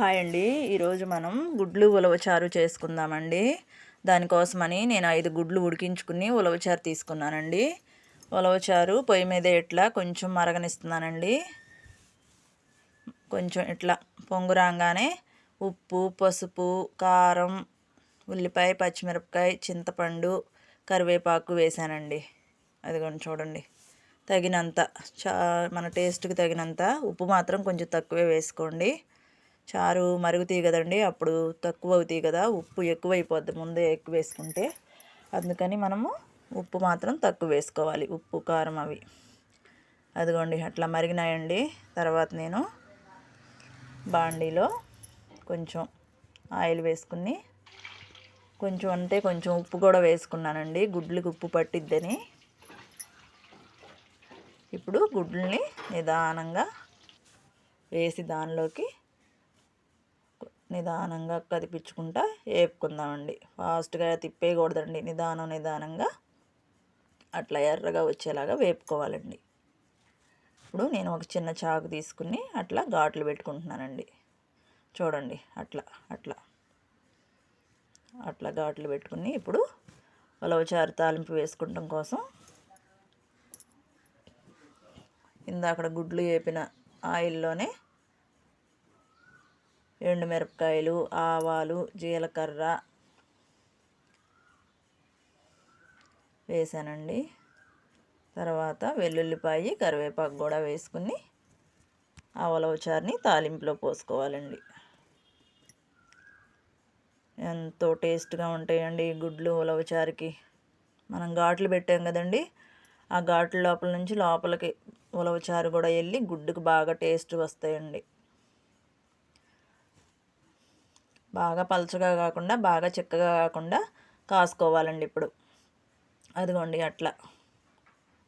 Hi అండి. ఈరోజు మనం గుడ్లు ఉలవచారు చేసుకుందామండి. దానికోసమని నేను ఐదు గుడ్లు ఉడికించుకుని ఉలవచారు తీసుకున్నానండి. ఉలవచారు పొయ్యి మీద ఇట్లా కొంచెం మరగనిస్తున్నానండి. కొంచెం ఇట్లా పొంగు రాగానే ఉప్పు పసుపు కారం ఉల్లిపాయ పచ్చిమిరపకాయ చింతపండు కరివేపాకు వేసానండి అదిగోండి చూడండి. తగినంత చా మన టేస్ట్కి తగినంత ఉప్పు మాత్రం కొంచెం తక్కువే వేసుకోండి. చారు మరుగుతాయి కదండి అప్పుడు తక్కువ అవుతాయి కదా ఉప్పు ఎక్కువ అయిపోద్ది ముందే ఎక్కువ వేసుకుంటే. అందుకని మనము ఉప్పు మాత్రం తక్కువ వేసుకోవాలి ఉప్పు కారం అవి. అదిగోండి అట్లా మరిగినాయండి. తర్వాత నేను బాండీలో కొంచెం ఆయిల్ వేసుకుని కొంచెం అంటే కొంచెం ఉప్పు కూడా వేసుకున్నానండి. గుడ్లకు ఉప్పు పట్టిద్దని. ఇప్పుడు గుడ్లని నిదానంగా వేసి దానిలోకి నిదానంగా కదిపించుకుంటా వేపుకుందామండి ఫాస్ట్గా తిప్పేయకూడదండి. నిదానం నిదానంగా అట్లా ఎర్రగా వచ్చేలాగా వేపుకోవాలండి. ఇప్పుడు నేను ఒక చిన్న చాకు తీసుకుని అట్లా ఘాట్లు పెట్టుకుంటున్నానండి. చూడండి అట్లా అట్లా. అట్లా ఘాట్లు పెట్టుకుని ఇప్పుడు ఉలవచారు తాలింపు వేసుకుంటాం కోసం ఇందాక గుడ్లు వేపిన ఆయిల్లోనే ఎండుమిరపకాయలు ఆవాలు జీలకర్ర వేసానండి. తర్వాత వెల్లుల్లిపాయ కరివేపాకు కూడా వేసుకుని ఆ తాలింపులో పోసుకోవాలండి. ఎంతో టేస్ట్గా ఉంటాయండి గుడ్లు ఉలవచారుకి మనం ఘాట్లు పెట్టాం కదండి ఆ ఘాట్ల లోపల నుంచి లోపలికి ఉలవచారు కూడా వెళ్ళి గుడ్డుకు బాగా టేస్ట్ వస్తాయండి. బాగా పలచగా కాకుండా బాగా చిక్కగా కాకుండా కాసుకోవాలండి ఇప్పుడు. అదిగోండి అట్లా.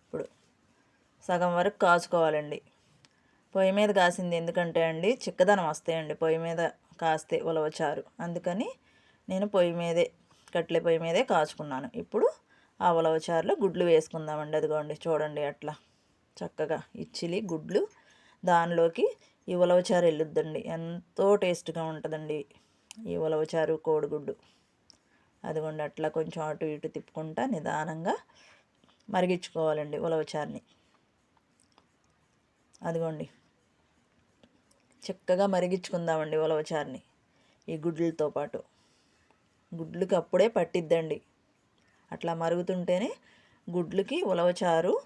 ఇప్పుడు సగం వరకు కాచుకోవాలండి పొయ్యి మీద కాసింది ఎందుకంటే అండి చిక్కదనం వస్తాయండి పొయ్యి మీద కాస్తే ఉలవచారు అందుకని నేను పొయ్యి మీదే కట్లే పొయ్యి మీదే కాచుకున్నాను. ఇప్పుడు ఆ ఉలవచారులో గుడ్లు వేసుకుందామండి. అదిగోండి చూడండి అట్లా. చక్కగా ఇచ్చిలి గుడ్లు దానిలోకి ఈ ఉలవచారు వెళ్ళొద్దండి ఎంతో టేస్ట్గా ఉంటుందండి. ఈ ఉలవచారు కోడిగుడ్డు. అదిగోండి అట్లా కొంచెం అటు ఇటు తిప్పుకుంటా నిదానంగా మరిగించుకోవాలండి ఉలవచారుని. అదిగోండి చక్కగా మరిగించుకుందామండి ఉలవచారుని ఈ గుడ్లతో పాటు. గుడ్లకి అప్పుడే పట్టిద్దండి. అట్లా మరుగుతుంటేనే గుడ్లకి ఉలవచారు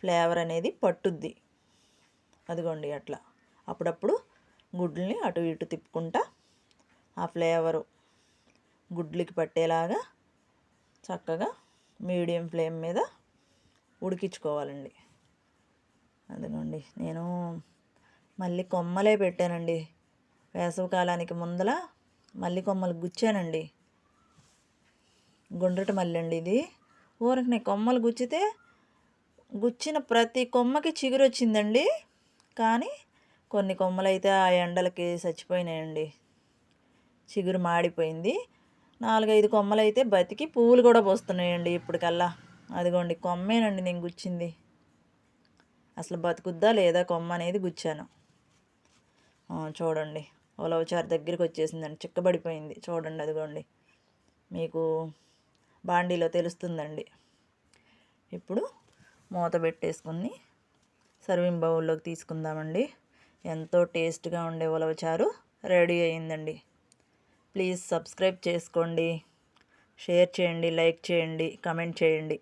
ఫ్లేవర్ అనేది పట్టుద్ది. అదిగోండి అట్లా. అప్పుడప్పుడు గుడ్లని అటు ఇటు తిప్పుకుంటా ఆ ఫ్లేవరు గుడ్లకి పట్టేలాగా చక్కగా మీడియం ఫ్లేమ్ మీద ఉడికించుకోవాలండి. అదిగోండి నేను మళ్ళీ కొమ్మలే పెట్టానండి. వేసవికాలానికి ముందల మళ్ళీ కొమ్మలు గుచ్చానండి. గుండ్రటి మల్లి అండి ఇది. ఊరికి నేను కొమ్మలు గుచ్చితే గుచ్చిన ప్రతి కొమ్మకి చిగురు వచ్చిందండి కానీ కొన్ని కొమ్మలు అయితే ఆ ఎండలకి చచ్చిపోయినాయండి. చిగురు మాడిపోయింది. నాలుగైదు కొమ్మలు అయితే బతికి పువ్వులు కూడా పోస్తున్నాయండి ఇప్పటికల్లా. అదిగోండి కొమ్మేనండి నేను గుచ్చింది. అసలు బతుకుద్దా లేదా కొమ్మ అనేది గుచ్చాను. చూడండి ఉలవచారు దగ్గరికి వచ్చేసిందండి చిక్కబడిపోయింది. చూడండి అదిగోండి మీకు బాండీలో తెలుస్తుందండి. ఇప్పుడు మూత పెట్టేసుకుని సర్వింగ్ బౌల్లోకి తీసుకుందామండి. ఎంతో టేస్ట్గా ఉండే ఉలవచారు రెడీ అయిందండి. ప్లీజ్ సబ్స్క్రైబ్ చేసుకోండి. షేర్ చేయండి లైక్ చేయండి కమెంట్ చేయండి.